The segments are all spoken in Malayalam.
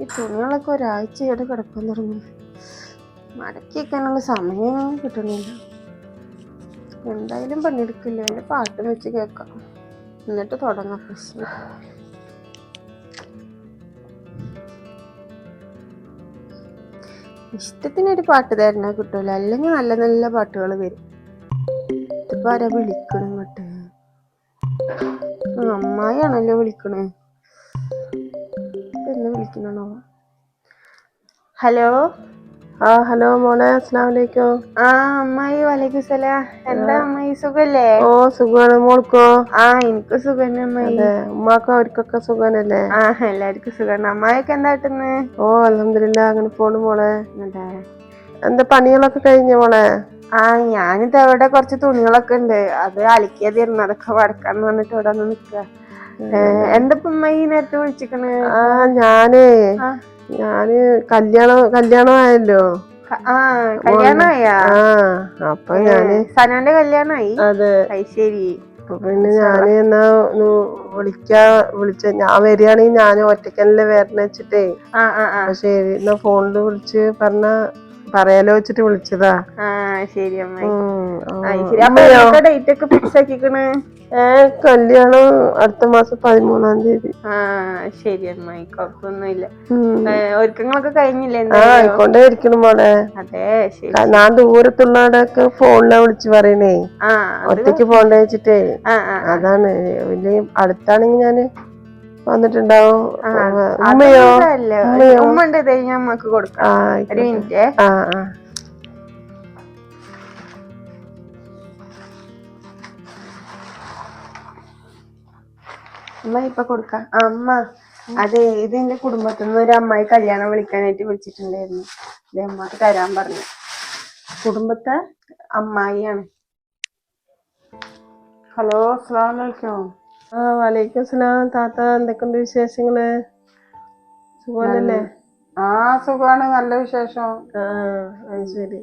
ഈ തുണികളൊക്കെ ഒരാഴ്ച ഇവിടെ കിടക്കാൻ തുടങ്ങി മടക്കി വെക്കാനുള്ള സമയം കിട്ടണില്ല എന്തായാലും പണിയെടുക്കില്ല. എന്റെ പാട്ട് വെച്ച് കേൾക്കാം. എന്നിട്ട് തുടങ്ങാം പ്രശ്നം. ഇഷ്ടത്തിനൊരു പാട്ട് തരണ കിട്ടൂല. അല്ലെങ്കിൽ നല്ല നല്ല പാട്ടുകൾ വരും. ഇതിപ്പോ ആരാ വിളിക്കണം ഇങ്ങോട്ട്? അമ്മായിയാണല്ലോ വിളിക്കണേ. വിളിക്കണോ ഹലോ? ആ ഹലോ മോളെ അസ്സാം വലൈക്കും ആ അമ്മായി വലൈക്കും സലാം. എന്താ അമ്മായി സുഖല്ലേ? ഓ സുഖമാണ് മോൾക്കോ? ആ എനിക്ക് സുഖന്നെ അമ്മായി. ഉമ്മാക്കും അവർക്കൊക്കെ സുഖാനല്ലേ ആ എല്ലാവർക്കും സുഖമാണ് അമ്മായിയൊക്കെ എന്താ കിട്ടുന്നേ ഓ അലഹമില്ല അങ്ങനെ പോണു മോളെ. അതെ. എന്താ പണികളൊക്കെ കഴിഞ്ഞ മോളെ? ആ ഞാനിത് അവിടെ കുറച്ച് തുണികളൊക്കെ ഉണ്ട്. അത് അലക്കിയതായിരുന്നു. അതൊക്കെ വടക്കാന്ന് പറഞ്ഞിട്ട് ഇവിടെ ഒന്ന് നിക്ക. എന്താ ഇപ്പൊ അമ്മായി ഈ നേരത്തെ വിളിച്ചിക്കണ്? ആ ഞാനേ. ഞാൻ കല്യാണം കല്യാണം ആയല്ലോ ആ കല്യാണമായാ ആ അപ്പൊ ഞാൻ സനോന്റെ കല്യാണമായി അതെ. ശരി അപ്പൊ പിന്നെ ഞാൻ എന്നാ വിളിക്കാ വിളിച്ച ഞാൻ വരികയാണെങ്കിൽ ഞാൻ ഒറ്റക്കല്ലേ വരണ വെച്ചിട്ടേ. ശരി എന്നാ ഫോണിൽ വിളിച്ച് പറഞ്ഞ പറയാലോ വെച്ചിട്ട് വിളിച്ചതാ. ശരി അമ്മ ഡേറ്റ് ഒക്കെ ഫിക്സ് ആക്കിക്കണേ? കല്യാണം അടുത്ത മാസം പതിമൂന്നാം തീയതി. ആ ശരി അമ്മായി കുഴപ്പമൊന്നുമില്ല ഒരുക്കങ്ങളൊക്കെ കഴിഞ്ഞില്ലേ ആ ഇരിക്കണം മോളെ. അതെ ശരി. ഞാൻ ദൂരത്തുള്ളവരൊക്കെ ഫോണിലാ വിളിച്ച് പറയണേ. ഒറ്റയ്ക്ക് പോണ്ട വെച്ചിട്ടേ. അതാണ്. വലിയ അടുത്താണെങ്കിൽ ഞാൻ വന്നിട്ടുണ്ടാവും. ഉമ്മയോ? ഉമ്മ ഉണ്ട് ഞാൻ നമുക്ക് കൊടുക്കാം. ഒരു മിനിറ്റ്. ആ ആ. അമ്മ ഇപ്പൊ കൊടുക്ക അമ്മ അതെ ഇത് എന്റെ കുടുംബത്തിൽ നിന്ന് ഒരു അമ്മായി കല്യാണം വിളിക്കാനായിട്ട് വിളിച്ചിട്ടുണ്ടായിരുന്നു. അതെ അമ്മയ്ക്ക് തരാൻ പറഞ്ഞു. കുടുംബത്തെ അമ്മായിയാണ്. ഹലോ അസ്സലാമു അലൈക്കും. ആ വലൈക്കും അസ്സലാം. താത്ത എന്തൊക്കെയുണ്ട് വിശേഷങ്ങൾ? സുഖമല്ലേ ആ സുഖാണ് നല്ല വിശേഷം. ആ ശരി.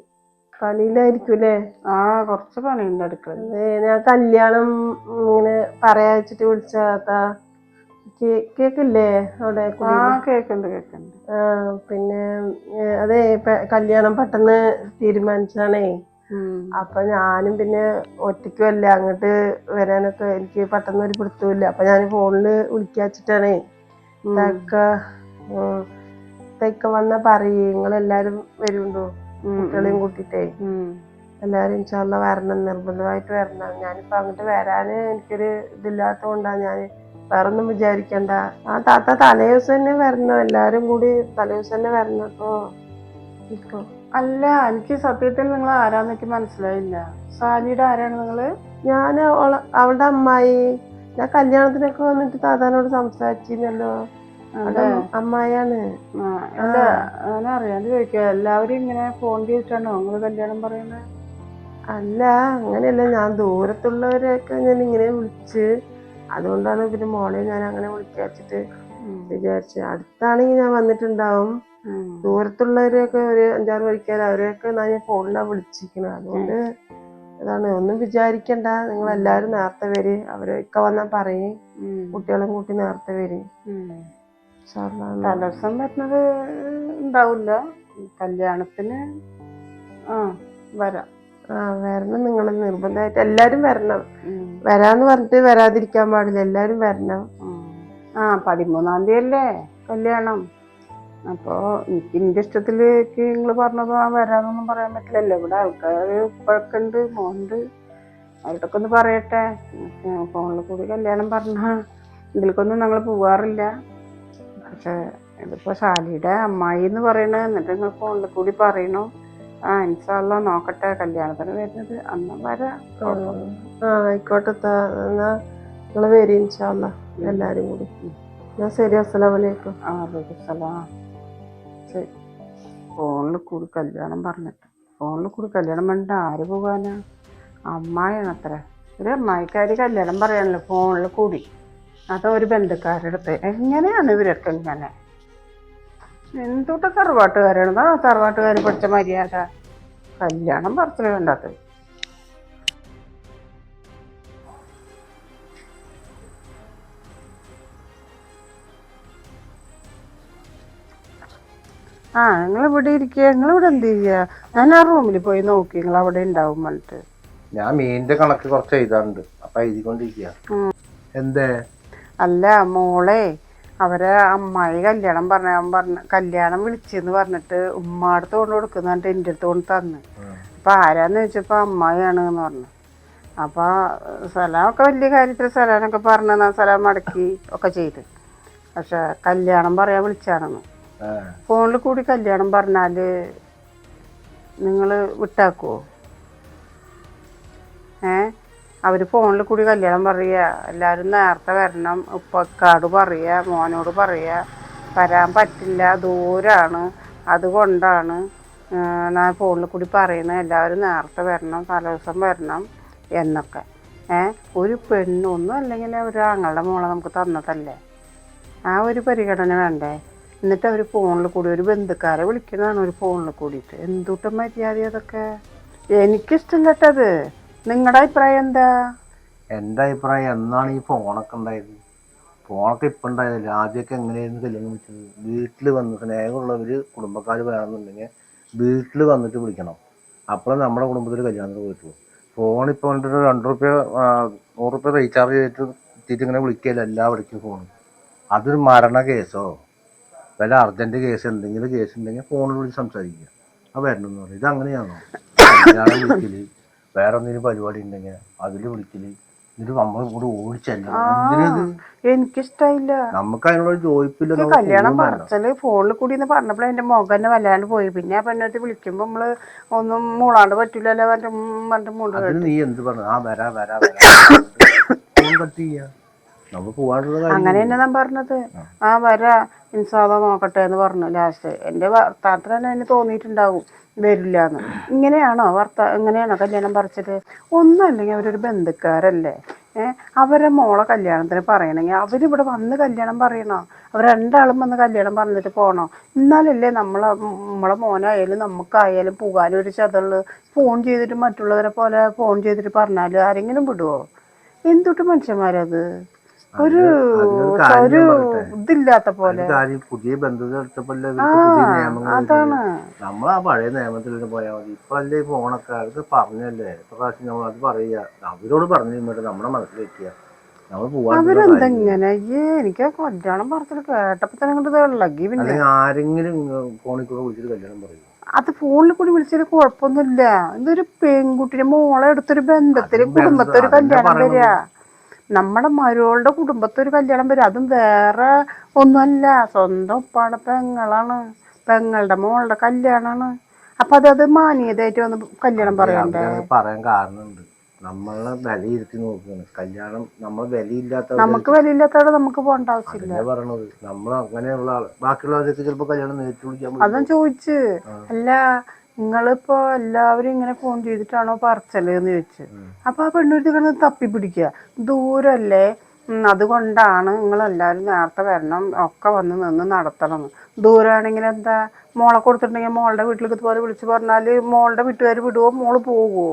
പണിയിലായിരിക്കൂലേ ആ കുറച്ച് പണിയുണ്ട് അടുക്കളയിൽ. അതെ ഞാൻ കല്യാണം ഇങ്ങനെ പറയാ വെച്ചിട്ട് വിളിച്ചാത്താ കേക്കില്ലേ അവിടെ ആ കേക്കുണ്ട് കേക്കുണ്ട്. ആ പിന്നെ അതെ കല്യാണം പെട്ടെന്ന് തീരുമാനിച്ചാണേ ഉം. അപ്പൊ ഞാനും പിന്നെ ഒറ്റയ്ക്കുമല്ല അങ്ങോട്ട് വരാനൊക്കെ എനിക്ക് പെട്ടെന്ന് ഒരു പിടുത്തമില്ല അപ്പൊ ഞാൻ ഫോണിൽ വിളിക്കാച്ചിട്ടാണേ ഇതൊക്കെ തെക്ക തെക്ക വന്ന പറയേ നിങ്ങളെല്ലാരും വരുണ്ടോ? ഉം, കുട്ടികളെയും കൂട്ടിട്ടേ. എല്ലാരും ഇൻഷാല്ല വരണം നിർബന്ധമായിട്ട് വരണം. ഞാനിപ്പോ അങ്ങോട്ട് വരാന് എനിക്കൊരു ഇതില്ലാത്ത കൊണ്ടാണ് ഞാൻ വേറൊന്നും വിചാരിക്കണ്ട. ആ താത്ത തലേ ദിവസം തന്നെ വരണം എല്ലാരും കൂടി തലേ ദിവസം തന്നെ വരണം കേട്ടോ അല്ല എനിക്ക് സത്യത്തിൽ നിങ്ങൾ ആരാന്ന് എനിക്ക് മനസ്സിലായില്ല. സാലിയുടെ ആരാണ് നിങ്ങൾ? ഞാൻ അവളുടെ അമ്മായി. ഞാൻ കല്യാണത്തിനൊക്കെ വന്നിട്ട് താത്താനോട് സംസാരിച്ചിരുന്നല്ലോ. ചോദിക്കുക. എല്ലാവരും ഇങ്ങനെ ഫോൺ ചെയ്തിട്ടാണോ നിങ്ങൾ കല്യാണം പറയുന്നത് അല്ല അങ്ങനെയല്ല. ഞാൻ ദൂരത്തുള്ളവരെയൊക്കെ ഞാൻ ഇങ്ങനെ വിളിച്ച് അതുകൊണ്ടാണ് പിന്നെ മോളെ ഞാൻ അങ്ങനെ വിളിക്കാച്ചിട്ട് വിചാരിച്ചു. അടുത്താണെങ്കിൽ ഞാൻ വന്നിട്ടുണ്ടാവും. ദൂരത്തുള്ളവരെയൊക്കെ ഒരു അഞ്ചാറ് വഴിക്കാർ അവരെയൊക്കെ ഞാൻ ഫോണിലാണ് വിളിച്ചിരിക്കുന്നത് അതുകൊണ്ട് അതാണ്. ഒന്നും വിചാരിക്കണ്ട. നിങ്ങൾ എല്ലാവരും നേരത്തെ വരും. അവരൊക്കെ വന്നാൽ പറയും. കുട്ടികളും കൂട്ടി നേരത്തെ വരും. തലസം വരുന്നത് ഉണ്ടാവില്ല. കല്യാണത്തിന് ആ വരാം. ആ വരണം. നിങ്ങൾ നിർബന്ധമായിട്ട് എല്ലാരും വരണം. വരാന്ന് പറഞ്ഞിട്ട് വരാതിരിക്കാൻ പാടില്ല. എല്ലാരും വരണം. ആ പതിമൂന്നാം തീയതി അല്ലേ കല്യാണം? അപ്പോ എനിക്ക് എന്റെ ഇഷ്ടത്തിലേക്ക് നിങ്ങൾ പറഞ്ഞപ്പോ ആ വരാന്നൊന്നും പറയാൻ പറ്റില്ലല്ലോ. ഇവിടെ ആൾക്കാർ ഉണ്ട് മോണ്ട് അവരോടൊക്കെ ഒന്ന് പറയട്ടെ. ഫോണിൽ കൂടി കല്യാണം പറഞ്ഞ ഇതിലേക്കൊന്നും ഞങ്ങൾ പോവാറില്ല. പക്ഷെ ഇതിപ്പോ ഷാലിയുടെ അമ്മായി എന്ന് പറയണ എന്നിട്ട് നിങ്ങൾ ഫോണിൽ കൂടി പറയണു. ആ ഇൻഷാല്ല നോക്കട്ടെ കല്യാണത്തിന് വരുന്നത്. അന്ന് വരാം. ആ ആയിക്കോട്ടെ. എന്നാ നിങ്ങൾ വരും ഇൻഷാല്ല എല്ലാരും കൂടി. എന്നാ ശരി അസ്സലാമു അലൈക്കും. ആ സലാം. ശരി. ഫോണിൽ കൂടി കല്യാണം പറഞ്ഞിട്ട്. ഫോണിൽ കൂടി കല്യാണം പറഞ്ഞിട്ട് ആര് പോകാനാ? അമ്മായിയാണ് അത്ര ഒരു അമ്മായിക്കാര് കല്യാണം പറയാനല്ലോ ഫോണിൽ കൂടി? അതോ ഒരു ബന്ധുക്കാരുടെ അടുത്ത് എങ്ങനെയാണ് ഇവരൊക്കെ ഇങ്ങനെ? എന്തുട്ട തറവാട്ടുകാരാണ്? ആ തറവാട്ടുകാർ പഠിച്ച മര്യാദ. കല്യാണം പറച്ചിൽ വേണ്ടത് ആ നിങ്ങൾ ഇവിടെ ഇരിക്കുക നിങ്ങൾ ഇവിടെ എന്ത് ചെയ്യുക ഞാൻ ആ റൂമിൽ പോയി നോക്കി. നിങ്ങൾ അവിടെ ഉണ്ടാവും പറഞ്ഞിട്ട്. ഞാൻ മീനിന്റെ കണക്ക് കുറച്ച് എഴുതാറുണ്ട്. അപ്പൊ എഴുതിക്കൊണ്ടിരിക്കുക എന്തേ? അല്ല മോളെ അവരെ അമ്മായി കല്യാണം പറഞ്ഞ പറഞ്ഞ കല്യാണം വിളിച്ചെന്ന് പറഞ്ഞിട്ട് ഉമ്മാടത്ത് കൊണ്ട് കൊടുക്കുന്ന പറഞ്ഞിട്ട് എന്റെ അടുത്ത് കൊണ്ട് തന്ന്. അപ്പൊ ആരാന്ന് ചോദിച്ചപ്പോൾ അമ്മായിയാണ് എന്ന് പറഞ്ഞു. അപ്പൊ സ്ഥലമൊക്കെ വലിയ കാര്യത്തിൽ സ്ഥലമൊക്കെ പറഞ്ഞു ഞാൻ സ്ഥലം മടക്കി ഒക്കെ ചെയ്ത്. പക്ഷെ കല്യാണം പറയാൻ വിളിച്ചാണെന്ന്. ഫോണിൽ കൂടി കല്യാണം പറഞ്ഞാൽ നിങ്ങൾ വിട്ടാക്കുവോ? ഏ? അവർ ഫോണിൽ കൂടി കല്യാണം പറയുക. എല്ലാവരും നേരത്തെ വരണം. ഉപ്പക്കാട് പറയുക മോനോട് പറയുക. വരാൻ പറ്റില്ല. ദൂരാണ്. അതുകൊണ്ടാണ് ഞാൻ ഫോണിൽ കൂടി പറയുന്നത്. എല്ലാവരും നേരത്തെ വരണം. തലേദിവസം വരണം എന്നൊക്കെ. ഏ ഒരു പെണ്ണൊന്നും അല്ലെങ്കിൽ ഒരു ആങ്ങളുടെ മോളെ നമുക്ക് തന്നതല്ലേ? ആ ഒരു പരിഗണന വേണ്ടേ? എന്നിട്ട് അവർ ഫോണിൽ കൂടി ഒരു ബന്ധുക്കാരെ വിളിക്കുന്നതാണ് ഒരു ഫോണിൽ കൂടിയിട്ട്. എന്തുട്ടും മര്യാദ അതൊക്കെ എനിക്കിഷ്ടമില്ലട്ടത് നിങ്ങളുടെ അഭിപ്രായം എന്താ? എന്റെ അഭിപ്രായം എന്നാണ് ഈ ഫോണൊക്കെ ഉണ്ടായത്? ഫോണൊക്കെ ഇപ്പൊ ഉണ്ടായതല്ലേ? ആദ്യമൊക്കെ എങ്ങനെയായിരുന്നു കല്യാണം വിളിച്ചത് വീട്ടിൽ വന്ന് സ്നേഹമുള്ളവര് കുടുംബക്കാർ വേണമെന്നുണ്ടെങ്കിൽ വീട്ടിൽ വന്നിട്ട് വിളിക്കണം. അപ്പോൾ നമ്മുടെ കുടുംബത്തിൽ കല്യാണത്തിന് പോയിട്ടുള്ളൂ. ഫോൺ ഇപ്പോൾ വന്നിട്ട് രണ്ട് റുപ്യ നൂറ് റുപ്യ റീചാർജ് ചെയ്തിട്ട് എത്തിയിട്ട് ഇങ്ങനെ വിളിക്കുകയല്ല എല്ലാവർക്കും ഫോൺ അതൊരു മരണ കേസോ? വല്ല അർജന്റ് കേസ് എന്തെങ്കിലും കേസ് ഉണ്ടെങ്കിൽ ഫോണിൽ വിളിച്ച് സംസാരിക്കുക. ആ വരണമെന്ന് പറയും. ഇത് അങ്ങനെയാണോ കല്യാണം വിളിക്കൽ വേറെ എന്തെങ്കിലും പരിപാടി ഉണ്ടെങ്കിൽ അതിൽ വിളിക്കൽ. എന്നിട്ട് നമ്മൾ കൂടെ ഓടിച്ചല്ല. എനിക്കിഷ്ടായില്ല. നമുക്ക് അതിനോട് ജോയിപ്പില്ല കല്യാണം പറച്ചൽ ഫോണിൽ കൂടി എന്ന് പറഞ്ഞപ്പോൾ എന്റെ മുഖം തന്നെ വല്ലാണ്ട് പോയി. പിന്നെ ആ പെണ്ണത്ത് വിളിക്കുമ്പോ നമ്മൾ ഒന്നും മൂളാണ്ട് പറ്റൂലല്ലോ പറഞ്ഞിട്ട് നീ എന്ത് പറഞ്ഞു? ആ വരാ വരാ വരാ. കട്ട് ചെയ്യാ. അങ്ങനെ തന്നെ ഞാൻ പറഞ്ഞത്. ആ. വരാ. ഇൻസാദ നോക്കട്ടെ എന്ന് പറഞ്ഞു. ലാസ്റ്റ്. എന്റെ ഭർത്താവത്തിന് തന്നെ അതിന് തോന്നിയിട്ടുണ്ടാവും. വരില്ല എന്ന് ഇങ്ങനെയാണോ ഭർത്താ എങ്ങനെയാണോ കല്യാണം പറിച്ചത്? ഒന്നല്ലെങ്കിൽ അവരൊരു ബന്ധുക്കാരല്ലേ? ഏഹ് അവരെ മോളെ കല്യാണത്തിന് പറയണമെങ്കിൽ അവരിവിടെ വന്ന് കല്യാണം പറയണോ? അവർ രണ്ടാളും വന്ന് കല്യാണം പറഞ്ഞിട്ട് പോകണോ എന്നാലല്ലേ നമ്മളെ നമ്മളെ മോനായാലും നമുക്കായാലും പോകാനും ഒരു ചതൾ ഫോൺ ചെയ്തിട്ട് മറ്റുള്ളവരെ പോലെ ഫോൺ ചെയ്തിട്ട് പറഞ്ഞാൽ ആരെങ്കിലും വിടുവോ? എന്തുട്ട് മനുഷ്യന്മാരത്? ഒരു ഒരു ഇതില്ലാത്ത പോലെ. പുതിയ നിയമങ്ങൾ അതാണ്. നമ്മൾ ആ പഴയ നിയമത്തിലൊക്കെ പോയാൽ മതി. ഫോണൊക്കെ അത് പറഞ്ഞല്ലേ? പ്രാവശ്യം നമ്മൾ അത് പറയുക. അവരോട് പറഞ്ഞു കഴിഞ്ഞിട്ട് നമ്മുടെ മനസ്സിൽ വെക്കുക. നമ്മൾ പോവാൻ അവരെന്താ ഇങ്ങനെ? അയ്യേ എനിക്ക് കല്യാണം പറച്ചിൽ കേട്ടപ്പോ തന്നെ ഇങ്ങോട്ട് ഇളകി പിന്നെ ആരെങ്കിലും ഫോണിൽ കൂടെ വിളിച്ചിട്ട് കല്യാണം പറയും. അത് ഫോണിൽ കൂടി വിളിച്ചാൽ കുഴപ്പമൊന്നുമില്ല. ഇതൊരു പെൺകുട്ടിയുടെ മോളെ എടുത്തൊരു ബന്ധത്തിൽ കുടുംബത്തെ ഒരു കല്യാണം വരിക. നമ്മുടെ മരുകളുടെ കുടുംബത്തെ ഒരു കല്യാണം വരും. അതും വേറെ ഒന്നുമല്ല. സ്വന്തം ഉപ്പാടെ പെങ്ങളാണ്. പെങ്ങളുടെ മോളുടെ കല്യാണമാണ് അപ്പൊ അത് അത് മാന്യതായിട്ട് വന്ന് കല്യാണം പറയണ്ടേ? പറയാൻ കാരണമുണ്ട്. നമ്മളെ വിലയിരുത്തി നോക്കുകയാണ്. കല്യാണം നമ്മൾ വിലയില്ലാത്ത നമുക്ക് വിലയില്ലാത്തവിടെ നമുക്ക് പോകേണ്ട ആവശ്യമില്ല. പറയണത്. നമ്മൾ അങ്ങനെയുള്ള ബാക്കിയുള്ളവരൊക്കെ ചിലപ്പോ കല്യാണം നേരിട്ട് വിളിക്കാൻ അതാ ചോദിച്ച്. അല്ല നിങ്ങളിപ്പോ എല്ലാവരും ഇങ്ങനെ ഫോൺ ചെയ്തിട്ടാണോ പറച്ചൽ എന്ന് ചോദിച്ചു അപ്പൊ ആ പെണ്ണുരുത്തി കിടന്ന് തപ്പി പിടിക്കുക ദൂരല്ലേ? അതുകൊണ്ടാണ് നിങ്ങൾ എല്ലാവരും നേരത്തെ വരണം ഒക്കെ വന്ന് നിന്ന് നടത്തണം. ദൂരമാണെങ്കിൽ എന്താ മോളെ കൊടുത്തിട്ടുണ്ടെങ്കിൽ മോളുടെ വീട്ടിലേക്ക് ഇതുപോലെ വിളിച്ചു പറഞ്ഞാൽ മോളുടെ വീട്ടുകാർ വിടുവോ? മോൾ പോവുമോ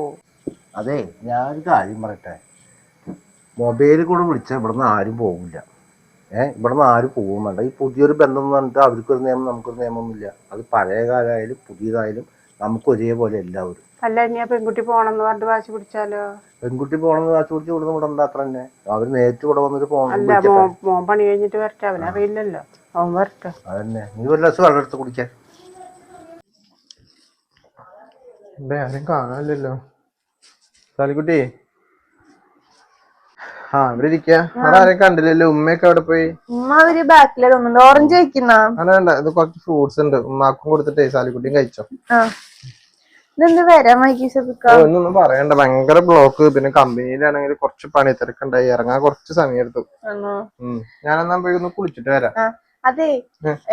അതെ ഞാൻ കാര്യം പറയട്ടെ. മൊബൈലിൽ കൂടെ വിളിച്ചാൽ ഇവിടുന്ന് ആരും പോകില്ല ഏഹ് ഇവിടുന്ന് ആരും പോകുന്നുണ്ട് ഈ പുതിയൊരു ബന്ധം എന്ന് പറഞ്ഞിട്ട് അവർക്കൊരു നിയമം നമുക്കൊരു നിയമമൊന്നുമില്ല. അത് പഴയ കാലമായാലും പുതിയതായാലും നമുക്ക് ഒരേപോലെ എല്ലാവരും. അല്ല ഇനി ആ പെൺകുട്ടി പോണെന്ന് പറഞ്ഞിട്ട് വാശി പിടിച്ചാലോ? പെൺകുട്ടി പോണെന്ന് വാശി പിടിച്ച് ഇവിടുന്ന് ഇവിടെ അത്ര തന്നെ. അവർ നേരിട്ട് ഇവിടെ വന്നിട്ട് പോകണം അല്ല മോൻ മോൻ പണി കഴിഞ്ഞിട്ട് വരട്ടെ അവനറിയില്ലല്ലോ അവൻ വരട്ടെ. അതന്നെ. നീ ഒരു ലക്ഷം വെള്ളം എടുത്ത് കുടിക്കാൻ ഇവിടെ ആരും കാണാനില്ലല്ലോ. സാലിക്കുട്ടി. ആ ഇവിടെ ഇരിക്ക. അവിടെ ആരും കണ്ടില്ലല്ലോ? ഉമ്മയൊക്കെ അവിടെ പോയി. ഉമ്മ അവർ ബാക്കിലെ ഓറഞ്ച് കഴിക്കുന്ന? അല്ല വേണ്ട. ഇത് കുറച്ച് ഫ്രൂട്ട്സ് ഉണ്ട്. ഉമ്മാക്കും കൊടുത്തിട്ടേ സാലിക്കുട്ടിയും കഴിച്ചോ? ഇതെന്ത് വരാൻ വൈകി സബിക്ക? ഓ, ഒന്നൊന്നും പറയണ്ട. ഭയങ്കര ബ്ലോക്ക് പിന്നെ കമ്പനിയിലാണെങ്കിൽ കുറച്ച് പണി തിരക്കുണ്ടായി. ഇറങ്ങാൻ കുറച്ച് സമയം എടുത്തു ഞാനെന്നാ പോയി ഒന്ന് കുളിച്ചിട്ട് വരാം. അതെ.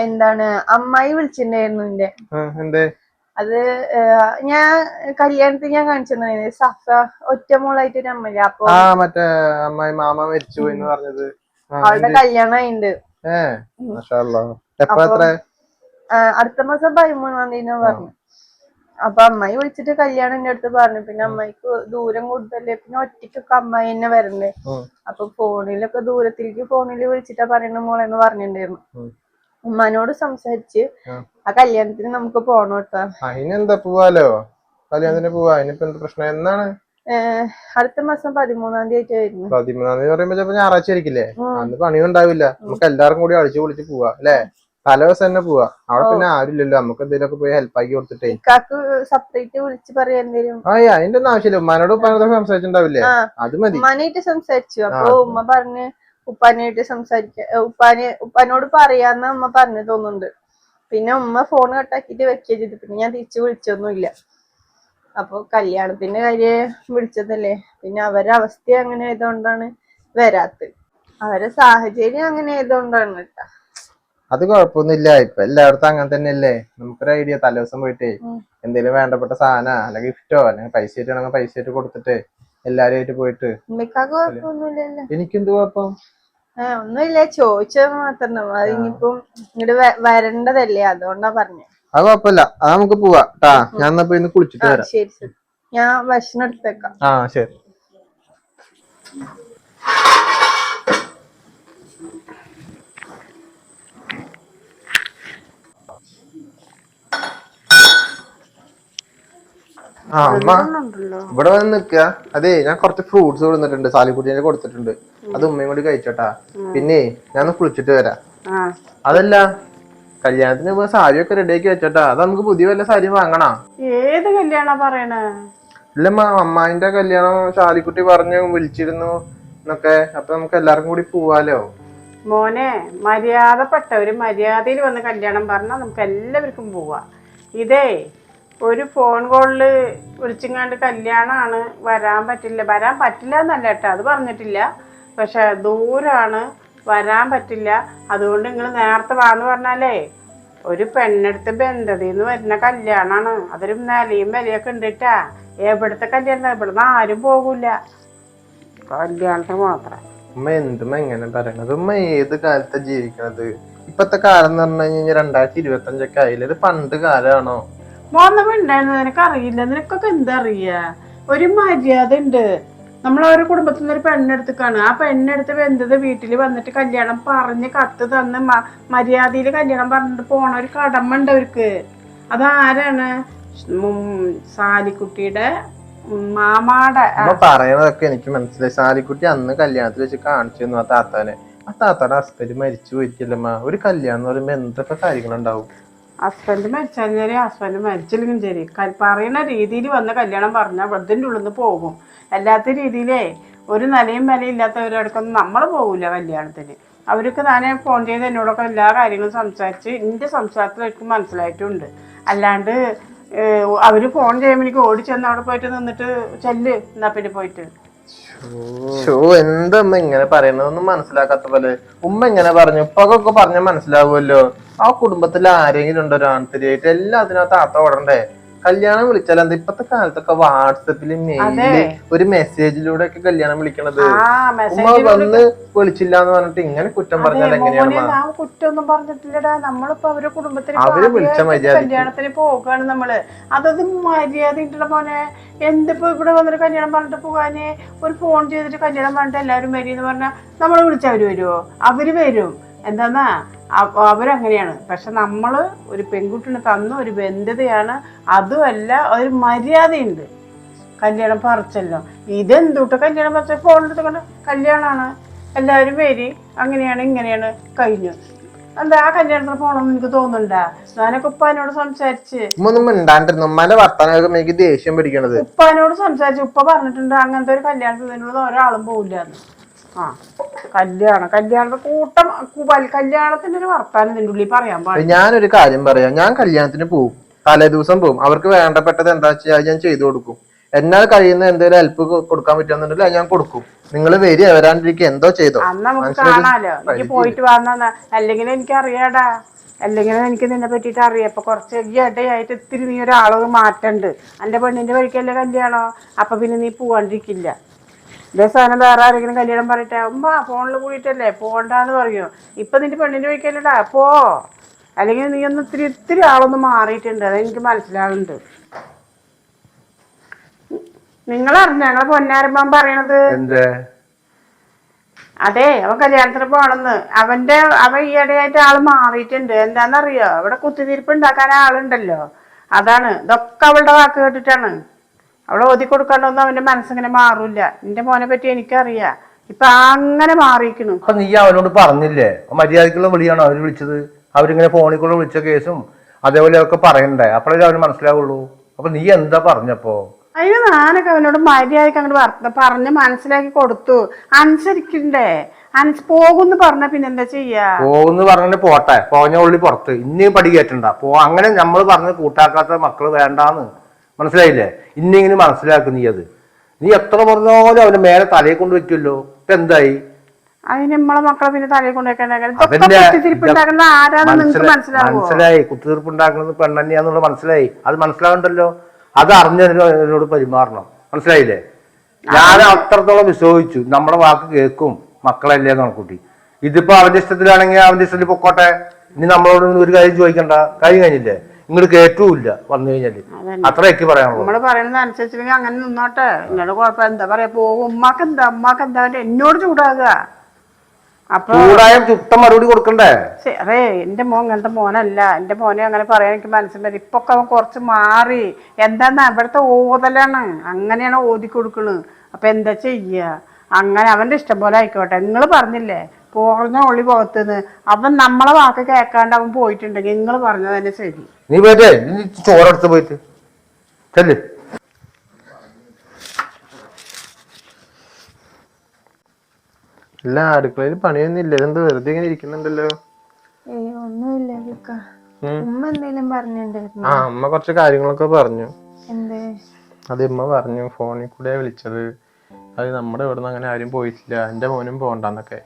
എന്താണ്? അമ്മായി വിളിച്ചിട്ടുണ്ടായിരുന്നു എന്റെ എന്തേ? അത് ഞാൻ കല്യാണത്തിന് ഞാൻ കാണിച്ചിട്ടുണ്ടായിരുന്നു. സഫ ഒറ്റ മോളായിട്ട് ഒരു അമ്മയില്ല? അപ്പൊ മറ്റേ അമ്മായി മാമ മരിച്ചു പോയി എന്ന് പറഞ്ഞത്. അവളുടെ കല്യാണം ഉണ്ട് മാഷാ അല്ലാ. അടുത്ത മാസം പതിമൂന്നാം തീയതി പറഞ്ഞു. അപ്പൊ അമ്മായി വിളിച്ചിട്ട് കല്യാണം എന്റെ അടുത്ത് പറഞ്ഞു. പിന്നെ അമ്മായിക്ക് ദൂരം കൂടുതലേ. പിന്നെ ഒറ്റയ്ക്കൊക്കെ അമ്മായി തന്നെ വരണ്ടേ. അപ്പൊ ഫോണിലൊക്കെ ദൂരത്തിലേക്ക് ഫോണിൽ വിളിച്ചിട്ടാ പറയണ മോളെന്ന് പറഞ്ഞിട്ടുണ്ടായിരുന്നു. ഉമ്മാനോട് സംസാരിച്ച് ആ. കല്യാണത്തിന് നമുക്ക് പോണം കേട്ടോ അതിനെന്താ പോവാലോ? കല്യാണത്തിന് പോവാ. അതിനിപ്പോ എന്ത് പ്രശ്നം? എന്നാണ്? അടുത്ത മാസം പതിമൂന്നാം തീയതി ആയിട്ട് വരുന്നു. പതിമൂന്നാം തീയതി പറയുമ്പോ ചിലപ്പോ ഞായറാഴ്ച ആയിരിക്കില്ലേ? അന്ന് പണിയും ഉണ്ടാവില്ല. നമുക്ക് എല്ലാവർക്കും കൂടി അടിച്ചു പൊളിച്ച് പോവാ അല്ലേ? തലേ ദിവസം തന്നെ പോവാ. അവിടെ പിന്നെ ആരുമില്ലല്ലോ. നമുക്ക് എന്തെങ്കിലുമൊക്കെ പോയി ഹെൽപ്പ് ആക്കി കൊടുത്തിട്ടേ. സെപ്പറേറ്റ് വിളിച്ച് പറയാൻ ആ അതിന്റെ ഒന്നും ആവശ്യമില്ല. ഉമ്മാനോട് ഉപ്പാനോട് സംസാരിച്ചിട്ടുണ്ടാവില്ലേ? അത് മതി. ഉമ്മാനായിട്ട് സംസാരിച്ചു. അപ്പൊ ഉമ്മ പറഞ്ഞ് ഉപ്പാനായിട്ട് സംസാരിക്ക ഉപ്പാന് ഉപ്പാനോട് പറയാന്ന് ഉമ്മ പറഞ്ഞു തോന്നുന്നുണ്ട്. പിന്നെ ഉമ്മ ഫോൺ കട്ടാക്കിട്ട് വെക്കുക ചെയ്തു പിന്നെ ഞാൻ തിരിച്ചു വിളിച്ചൊന്നുമില്ല. അപ്പൊ കല്യാണത്തിന്റെ കാര്യം വിളിച്ചതല്ലേ. പിന്നെ അവരെ അവസ്ഥ അങ്ങനെ ആയതുകൊണ്ടാണ് വരാത്തത്. അവരെ സാഹചര്യം അങ്ങനെ ആയതുകൊണ്ടാണ് കേട്ടാ. അത് കുഴപ്പമൊന്നുമില്ല. ഇപ്പൊ എല്ലായിടത്തും അങ്ങനെ തന്നെയല്ലേ? നമുക്കൊരു ഐഡിയ തലേദിവസം പോയിട്ടേ. എന്തെങ്കിലും വേണ്ടപ്പെട്ട സാധന അല്ലെങ്കിൽ ഗിഫ്റ്റോ അല്ലെങ്കിൽ പൈസ ആയിട്ടാണെങ്കിൽ പൈസ ആയിട്ട് കൊടുത്തിട്ട് എല്ലാരും ആയിട്ട് പോയിട്ട്. എനിക്കെന്ത് കുഴപ്പം? ഒന്നുമില്ല. ചോദിച്ചത് മാത്രം അത് ഇനിയിപ്പം ഇങ്ങോട്ട് വരേണ്ടതല്ലേ? അതുകൊണ്ടാ പറഞ്ഞേ. അത് കുഴപ്പമില്ല. അത് നമുക്ക് പോവാ. ട്ടാ ഞാൻ എന്നാ പോയി കുളിച്ചിട്ട് വരാം. ശരി ശരി. ഞാൻ ഭക്ഷണം എടുത്തേക്കാം. ആ ശരി. ആ അമ്മ. ഇവിടെ വന്ന് നിക്ക അതെ ഞാൻ കുറച്ച് ഫ്രൂട്ട്സ് കൊടുത്തിട്ടുണ്ട്. സാലിക്കുട്ടീനെ കൊടുത്തിട്ടുണ്ട്. അത് ഉമ്മയും കൂടി കഴിച്ചോട്ടാ. പിന്നെ ഞാൻ ഒന്ന് കുളിച്ചിട്ട് വരാം. അതല്ല കല്യാണത്തിന് ഇപ്പൊ സാരിയൊക്കെ റെഡിയാക്കി വെച്ചോട്ടാ. അത് നമുക്ക് പുതിയ വല്ല സാരി വാങ്ങണോ? ഏത് കല്യാണ പറയണേ? ഇല്ലമ്മ അമ്മായിന്റെ കല്യാണം സാലിക്കുട്ടി പറഞ്ഞു വിളിച്ചിരുന്നു എന്നൊക്കെ. അപ്പൊ നമുക്ക് എല്ലാവർക്കും കൂടി പോവാലോ? മോനെ മര്യാദപ്പെട്ടവര് മര്യാദയിൽ വന്ന് കല്യാണം പറഞ്ഞാൽ നമുക്ക് എല്ലാവർക്കും പോവാ. ഇതേ ഒരു ഫോൺ കോളിൽ വിളിച്ചിങ്ങാണ്ട് കല്യാണമാണ് വരാൻ പറ്റില്ല. വരാൻ പറ്റില്ല എന്നല്ല കേട്ടോ അത് പറഞ്ഞിട്ടില്ല. പക്ഷെ ദൂരമാണ് വരാൻ പറ്റില്ല. അതുകൊണ്ട് നിങ്ങൾ നേരത്തെ വാന്ന് പറഞ്ഞാലേ ഒരു പെണ്ണെടുത്ത് ബന്ധതിന്ന് വരുന്ന കല്യാണമാണ് അതൊരു നിലയും വിലയൊക്കെ ഉണ്ട് എവിടുത്തെ കല്യാണം? ഇവിടുന്ന് ആരും പോകൂല. കല്യാണത്തിന് മാത്രം. ഉമ്മ എന്തും എങ്ങനെ പറയണത്? ഉമ്മ ഏത് കാലത്താ ജീവിക്കണത്? ഇപ്പത്തെ കാലം എന്ന് പറഞ്ഞു കഴിഞ്ഞാൽ രണ്ടായിരത്തി ഇരുപത്തി അഞ്ചൊക്കെ ആയില്ലേ? ഇത് പണ്ട് കാലമാണോ മോന്നപ്പോ ഉണ്ടായിരുന്നു നിനക്ക് അറിയില്ല നിനക്കൊക്കെ എന്തറിയാ? ഒരു മര്യാദ ഉണ്ട് നമ്മളൊരു കുടുംബത്തിൽ നിന്ന് ഒരു പെണ്ണെടുത്തേക്കാണ്. ആ പെണ്ണെടുത്ത് വെന്തത് വീട്ടിൽ വന്നിട്ട് കല്യാണം പറഞ്ഞ് കത്ത് തന്ന് മര്യാദയിൽ കല്യാണം പറഞ്ഞിട്ട് പോണ ഒരു കടമ ഉണ്ട് അവർക്ക്. അതാരാണ്? സാലിക്കുട്ടിയുടെ മാമാടെ. പറയണതൊക്കെ എനിക്ക് മനസ്സിലായി. സാലിക്കുട്ടി അന്ന് കല്യാണത്തിൽ വെച്ച് കാണിച്ചു തന്നു ആ താത്താനെ. ആ താത്താടെ ഹസ്ബൻഡ് മരിച്ചു പോയിട്ടില്ലമ്മ ഒരു കല്യാണം എന്ന് പറയുമ്പോ എന്തൊക്കെ കാര്യങ്ങളുണ്ടാവും? ഹസ്ബൻഡ് മരിച്ചാലും ശരി ഹസ്ബൻഡ് മരിച്ചില്ലെങ്കിലും ശരി. പറയുന്ന രീതിയിൽ വന്ന് കല്യാണം പറഞ്ഞാൽ വൃദ്ധന്റെ ഉള്ളിൽ നിന്ന് പോകും. അല്ലാത്ത രീതിയിലേ ഒരു നിലയും വിലയും ഇല്ലാത്തവരടക്കൊന്നും നമ്മൾ പോകില്ല കല്യാണത്തിന്. അവർക്ക് താനെ ഫോൺ ചെയ്ത് എന്നോടൊക്കെ എല്ലാ കാര്യങ്ങളും സംസാരിച്ച് എന്റെ സംസാരത്തിൽ എനിക്ക് മനസ്സിലായിട്ടുണ്ട്. അല്ലാണ്ട് അവർ ഫോൺ ചെയ്യുമ്പോൾ എനിക്ക് ഓടി ചെന്ന് അവിടെ പോയിട്ട് നിന്നിട്ട് ചെല്ല് എന്നാ പിന്നെ പോയിട്ട്? ഷോ എന്താ ഉമ്മ ഇങ്ങനെ പറയണതൊന്നും മനസ്സിലാക്കാത്ത പോലെ. ഉമ്മ ഇങ്ങനെ പറഞ്ഞു ഉപ്പൊക്കെ പറഞ്ഞ മനസ്സിലാവുമല്ലോ. ആ കുടുംബത്തിൽ ആരെങ്കിലും ഉണ്ടോ ഒരു ആൺതിരിയായിട്ട് എല്ലാം അതിനകത്ത് ആത്ത ഓടണ്ടേ? കല്യാണം വിളിച്ചാൽ എന്താ ഇപ്പത്തെ കാലത്തൊക്കെ വാട്സപ്പിൽ മെയിൽ ഒരു മെസ്സേജിലൂടെ ഒക്കെ കല്യാണം വിളിക്കണത്. ഉമ്മ വന്ന് വിളിച്ചില്ല എന്ന് പറഞ്ഞിട്ട് ഇങ്ങനെ കുറ്റം പറഞ്ഞാൽ എങ്ങനെയാണ് കുറ്റമൊന്നും പറഞ്ഞിട്ടില്ലടാ. നമ്മളിപ്പോ അവരെ കുടുംബത്തിന് അവർ വിളിച്ച കല്യാണത്തിന് പോകാണ് നമ്മൾ. അതത് മര്യാദ മോനെ. എന്തിപ്പോ ഇവിടെ വന്നിട്ട് കല്യാണം പറഞ്ഞിട്ട് പോകാന്? ഒരു ഫോൺ ചെയ്തിട്ട് കല്യാണം പറഞ്ഞിട്ട് എല്ലാവരും വരും എന്ന് പറഞ്ഞാൽ നമ്മൾ വിളിച്ചവര് വരുവോ? വരുമോ അവർ വരും. എന്താന്നാ? അവരങ്ങനെയാണ്. പക്ഷെ നമ്മൾ ഒരു പെൺകുട്ടിന് തന്ന ഒരു ബന്ധതയാണ്. അതുമല്ല ഒരു മര്യാദയുണ്ട്. കല്യാണം പറിച്ചല്ലോ. ഇതെന്തൂട്ട കല്യാണം പറിച്ച ഫോണിലെടുത്തുകൊണ്ട് കല്യാണമാണ് എല്ലാവരും വരി. അങ്ങനെയാണ് ഇങ്ങനെയാണ് കഴിഞ്ഞു. എന്താ ആ കല്യാണത്തിന് പോകണമെന്ന് എനിക്ക് തോന്നുന്നുണ്ടാ? ഞാനൊക്കെ ഉപ്പാനോട് സംസാരിച്ച്. ഉമ്മാന്റെ ദേഷ്യം പിടിക്കണത്. ഉപ്പാനോട് സംസാരിച്ച്. ഉപ്പ പറഞ്ഞിട്ടുണ്ട് അങ്ങനത്തെ ഒരു കല്യാണത്തിനുള്ള ഒരാളും പോവില്ല ആ കല്യാണം കല്യാണത്തെ കൂട്ടം കല്യാണത്തിന്റെ ഒരു വർത്താനം ഇതിന്റെ ഉള്ളിൽ പറയാൻ പാടില്ല. ഞാനൊരു കാര്യം പറയാം. ഞാൻ കല്യാണത്തിന് പോവും. തലേ ദിവസം പോവും. അവർക്ക് വേണ്ടപ്പെട്ടത് എന്താ വെച്ചാൽ ഞാൻ ചെയ്തു കൊടുക്കും. എന്നാൽ കഴിയുന്ന എന്തെങ്കിലും ഹെൽപ്പ് കൊടുക്കാൻ പറ്റുന്നുണ്ടെങ്കിൽ ഞാൻ കൊടുക്കും. നിങ്ങൾ വരിക വരാണ്ടിരിക്കുക. എന്തോ ചെയ്തോ. കാണാലോ? എനിക്ക് പോയിട്ട് വന്ന അല്ലെങ്കിൽ എനിക്ക് അറിയാടാ അല്ലെങ്കിൽ എനിക്ക് നിന്നെ പറ്റിയിട്ട് അറിയാം. ഇപ്പൊ കുറച്ച് ഇടയായിട്ട് ഇത്തിരി നീ ഒരാളൊക്കെ മാറ്റണ്ട്. എന്റെ പെണ്ണിന്റെ വഴിക്കല്ലേ കല്യാണോ? അപ്പൊ പിന്നെ നീ പോവാണ്ടിരിക്കില്ല. ഇതേ സാധനം വേറെ ആരെങ്കിലും കല്യാണം പറയട്ടെ? അമ്മ ഫോണിൽ കൂടിയിട്ടല്ലേ? പോകണ്ടെന്ന് പറയൂ ഇപ്പം നിന്റെ പെണ്ണിന്റെ വഴിക്കല്ലടാ പോ. അല്ലെങ്കിൽ നീ ഒന്ന് ഇത്തിരി ഇത്തിരി ആളൊന്ന് മാറിയിട്ടുണ്ട്. അതെനിക്ക് മനസ്സിലാവുന്നുണ്ട്. നിങ്ങളറിഞ്ഞ? ഞങ്ങളെ പൊന്നാരമ്മ പറയണത്? അതെ അവൻ കല്യാണത്തിന് പോണെന്ന്. അവന്റെ അവൻ ഈയിടെയായിട്ട് ആൾ മാറിയിട്ടുണ്ട്. എന്താണെന്നറിയോ അവിടെ കുത്തിതിരിപ്പ് ഉണ്ടാക്കാൻ ആളുണ്ടല്ലോ. അതാണ്. ഇതൊക്കെ അവളുടെ വാക്ക് കേട്ടിട്ടാണ്. അവളെ ഓതി കൊടുക്കാണ്ടൊന്നും അവന്റെ മനസ്സിങ്ങനെ മാറൂല എന്റെ മോനെ പറ്റി എനിക്കറിയാം. ഇപ്പൊ അങ്ങനെ മാറിയിരിക്കണു. അപ്പൊ നീ അവനോട് പറഞ്ഞില്ലേ? മര്യാദക്കുള്ള വിളിയാണോ അവർ വിളിച്ചത്? അവരിങ്ങനെ ഫോണിൽ കൂടെ വിളിച്ച കേസും അതേപോലെ ഒക്കെ പറയണ്ടേ? അപ്പോഴേ അവന് മനസ്സിലാവുള്ളൂ. അപ്പൊ നീ എന്താ പറഞ്ഞപ്പോ? അതിന് ഞാനൊക്കെ അവനോട് മര്യാദയ്ക്ക് അങ്ങോട്ട് പറഞ്ഞ മനസ്സിലാക്കി കൊടുത്തു. അനുസരിക്കണ്ടേ അനുസ് പോകുന്ന് പറഞ്ഞ പിന്നെ എന്താ ചെയ്യാ? പോകുന്ന് പറഞ്ഞ പോട്ടെ. പോഞ്ഞ ഉള്ളി പുറത്ത്. ഇനിയും പടി കയറ്റണ്ട. പോ അങ്ങനെ നമ്മൾ പറഞ്ഞ് കൂട്ടാക്കാത്ത മക്കൾ വേണ്ടാന്ന്. മനസ്സിലായില്ലേ? ഇന്നിങ്ങനെ മനസ്സിലാക്കും നീ അത്. നീ എത്ര പറഞ്ഞാലും അവന്റെ മേലെ തലയെ കൊണ്ട് വെക്കുമല്ലോ ഇപ്പൊ എന്തായി? അതിന് നമ്മളെ മക്കളെ പിന്നെ തലയിൽ മനസ്സിലായി. കുത്തിതീർപ്പുണ്ടാക്കുന്നത് പെണ്ണന്നെയാന്നുള്ള മനസ്സിലായി. അത് മനസ്സിലാവണ്ടല്ലോ? അത് അറിഞ്ഞതിനോട് പെരുമാറണം. മനസ്സിലായില്ലേ? ഞാൻ അത്രത്തോളം വിശ്വസിച്ചു. നമ്മുടെ വാക്ക് കേൾക്കും. മക്കളല്ലേ നോക്കൂട്ടി ഇതിപ്പോ അവന്റെ ഇഷ്ടത്തിലാണെങ്കിൽ അവന്റെ ഇഷ്ടത്തിൽ പൊക്കോട്ടെ. ഇനി നമ്മളോട് ഒരു കാര്യം ചോദിക്കണ്ട. കാര്യം കഴിഞ്ഞില്ലേ? ഇങ്ങോട്ട് കേട്ടുമില്ല വന്നു കഴിഞ്ഞാൽ. അത്രയൊക്കെ പറയാനുള്ളൂ. നമ്മൾ പറയുന്നത് അനുസരിച്ചില്ലെങ്കിൽ അങ്ങനെ നിന്നോട്ടെ. എന്നോട് കുഴപ്പം എന്താ പറയാ പോകും. ഉമ്മാക്ക് എന്താ ഉമ്മാക്ക് എന്താ എന്നോട് ചൂടാകുക അപ്പൊ ചൂടായ ചുട്ട മറുപടി കൊടുക്കണ്ടേ? എന്റെ മോൻ അങ്ങനത്തെ മോനല്ല. എന്റെ മോനെ അങ്ങനെ പറയാൻ എനിക്ക് മനസ്സിലായി ഇപ്പൊ അവൻ കുറച്ച് മാറി. എന്താന്ന് അവിടുത്തെ ഓതലാണ്. അങ്ങനെയാണ് ഓതി കൊടുക്കണത് അപ്പൊ എന്താ ചെയ്യ? അങ്ങനെ അവന്റെ ഇഷ്ടം പോലെ ആയിക്കോട്ടെ. നിങ്ങൾ പറഞ്ഞില്ലേ? പോർന്ന ഒളി പുറത്തുനിന്ന് അവൻ നമ്മളെ വാക്ക് കേൾക്കാണ്ട് അവൻ പോയിട്ടുണ്ടെങ്കിൽ നിങ്ങൾ പറഞ്ഞത് തന്നെ ശരി. നീ പോയിട്ടേ നീ ചോറെടുത്ത് പോയിട്ട്. ചെല്ല്. ഇല്ല അടുക്കളയിൽ പണിയൊന്നും ഇല്ല. ഇതെന്ത് വെറുതെ ഇങ്ങനെ ഇരിക്കുന്നുണ്ടല്ലോ? ഏയ് ഒന്നുമില്ല വിക്ക. ഉമ്മ എന്തെങ്കിലും പറഞ്ഞിട്ടുണ്ടായിരുന്നു. ആ അമ്മ കുറച്ച് കാര്യങ്ങളൊക്കെ പറഞ്ഞു. എന്തേ? അത് ഉമ്മ പറഞ്ഞു ഫോണിൽ കൂടെ വിളിച്ചത്. അത് നമ്മുടെ ഇവിടെ നിന്ന് അങ്ങനെ ആരും പോയിട്ടില്ല. എന്റെ മോനും പോണ്ടെന്നൊക്കെ.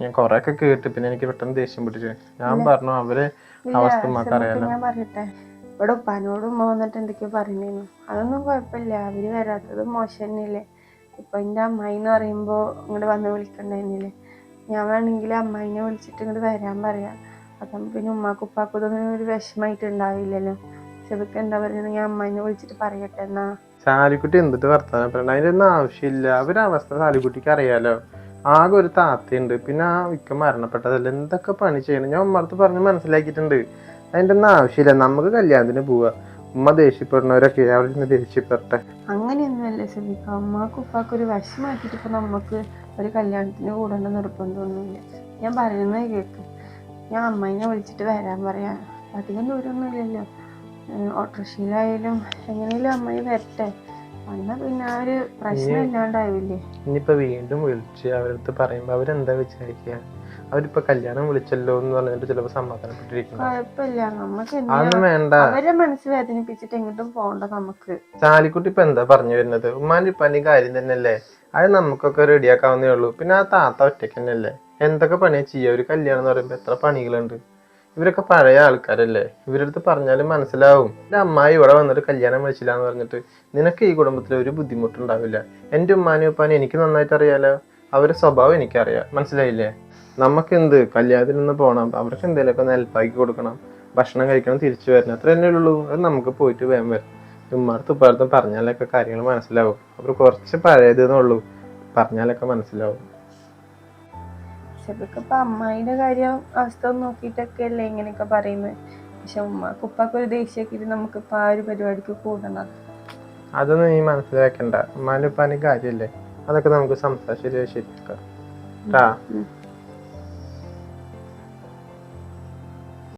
ഞാൻ കൊറേ ഒക്കെ കേട്ട് പിന്നെ എനിക്ക് പെട്ടെന്ന് ദേഷ്യം പിടിച്ചു. ഞാൻ പറഞ്ഞു അവരെ അവസ്ഥ അറിയാലോ. ഞാൻ പറയട്ടെ ഇവിടെ ഉപ്പാനോട് ഉമ്മ വന്നിട്ട് എന്തൊക്കെയോ പറഞ്ഞിരുന്നു. അതൊന്നും കുഴപ്പമില്ല അവർ വരാത്തത് മോശം തന്നെയല്ലേ ഇപ്പൊ എന്റെ അമ്മായി എന്ന് പറയുമ്പോ ഇങ്ങോട്ട് വന്ന് വിളിക്കണ്ടായിരുന്നില്ലേ? ഞാൻ വേണമെങ്കിൽ അമ്മായിനെ വിളിച്ചിട്ട് ഇങ്ങോട്ട് വരാൻ പറയാം. അപ്പം പിന്നെ ഉമ്മാക്ക് ഉപ്പാക്കും ഇതൊന്നും ഒരു വിഷമായിട്ട് ഉണ്ടാവില്ലല്ലോ ചെറുക്ക് എന്താ പറയുന്നത് ഞാൻ അമ്മായിനെ വിളിച്ചിട്ട് പറയട്ടെ എന്നാ. സാലിക്കുട്ടി എന്തിട്ട് വർത്താനം പറയണ? അതിന്റെ ഒന്നും ആവശ്യമില്ല. അവരവസ്ഥ അവസ്ഥ സാലിക്കുട്ടിക്ക് അറിയാലോ. ആകെ ഒരു താത്തയുണ്ട്. പിന്നെ ആ വിക്ക മരണപ്പെട്ടതല്ല? എന്തൊക്കെ പണി ചെയ്യണം? ഞാൻ ഉമ്മർത്ത് പറഞ്ഞ് മനസ്സിലാക്കിയിട്ടുണ്ട്. അതിന്റെ ഒന്നും ആവശ്യമില്ല. നമുക്ക് കല്യാണത്തിന് പോവാ. ഉമ്മ ദേഷ്യപ്പെടുന്നവരൊക്കെ അവിടെ നിന്ന് ദേഷ്യപ്പെടട്ടെ. അങ്ങനെയൊന്നുമല്ല ശ്രമിക്കുക അമ്മയ്ക്ക് ഉപ്പാക്ക് ഒരു വിഷമാക്കിയിട്ട് ഇപ്പൊ നമുക്ക് ഒരു കല്യാണത്തിന് കൂടേണ്ട നിർബന്ധമൊന്നുമില്ല ഞാൻ പറയുന്നത് കേക്ക്. ഞാൻ അമ്മയെ വിളിച്ചിട്ട് വരാൻ പറയാം. അധികം ദൂരമൊന്നുമില്ലല്ലോ ഓട്ടോറിക്ഷയിലായാലും എങ്ങനെയാലും അമ്മയെ വരട്ടെ. ഇനിയിപ്പോ വീണ്ടും വിളിച്ച് അവരടുത്ത് പറയുമ്പോ അവരെന്താ വിചാരിക്കുക അവരിപ്പോ കല്യാണം വിളിച്ചല്ലോ എന്ന് പറഞ്ഞിട്ട് ചിലപ്പോ സമാധാനപ്പെട്ടിരിക്കുന്നു ചാലിക്കുട്ടി ഇപ്പൊ എന്താ പറഞ്ഞു വരുന്നത്? ഉമ്മാന്റെ പണി കാര്യം തന്നെയല്ലേ? അത് നമുക്കൊക്കെ റെഡിയാക്കാവുന്നേ ഉള്ളൂ. പിന്നെ ആ താത്ത ഒറ്റയ്ക്ക് തന്നെയല്ലേ? എന്തൊക്കെ പണിയാ ചെയ്യുക ഒരു കല്യാണം എന്ന് പറയുമ്പോ എത്ര പണികളുണ്ട്? ഇവരൊക്കെ പഴയ ആൾക്കാരല്ലേ? ഇവരടുത്ത് പറഞ്ഞാലും മനസ്സിലാവും. എന്റെ അമ്മായി ഇവിടെ വന്നിട്ട് കല്യാണം വിളിച്ചില്ല എന്ന് പറഞ്ഞിട്ട് നിനക്ക് ഈ കുടുംബത്തിൽ ഒരു ബുദ്ധിമുട്ടുണ്ടാവില്ല. എന്റെ ഉമ്മാനും ഉപ്പാനും എനിക്ക് നന്നായിട്ട് അറിയാലോ? അവരുടെ സ്വഭാവം എനിക്കറിയാം. മനസ്സിലായില്ലേ? നമുക്ക് എന്ത് കല്യാണത്തിൽ നിന്ന് പോകണം അവർക്ക് എന്തെങ്കിലുമൊക്കെ ഒന്ന് ഹെൽപ്പാക്കി കൊടുക്കണം. ഭക്ഷണം കഴിക്കണം തിരിച്ചു വരണം. അത്ര തന്നെ ഉള്ളൂ. അത് നമുക്ക് പോയിട്ട് വേഗം വരാം. ഉമ്മാർത്ത് ഉപ്പാർത്തും പറഞ്ഞാലൊക്കെ കാര്യങ്ങൾ മനസ്സിലാവും. അവർ കുറച്ച് പഴയതെന്നുള്ളൂ പറഞ്ഞാലൊക്കെ മനസ്സിലാവും. ചെറുക്ക് ഇപ്പൊ അമ്മായിന്റെ കാര്യം അവസ്ഥ നോക്കിയിട്ടൊക്കെ അല്ലേ ഇങ്ങനെയൊക്കെ പറയുന്നത് പക്ഷെ ഉമ്മക്ക് ഉപ്പാക്ക് ഒരു നമുക്ക് ഇപ്പൊ ആ ഒരു പരിപാടിക്ക് കൂടണം. അതൊന്നും നീ മനസ്സിലാക്കണ്ട. ഉമ്മാനും ഉപ്പാനും കാര്യമല്ലേ അതൊക്കെ നമുക്ക് സംസാരിച്ച് ശരിയാക്കാം.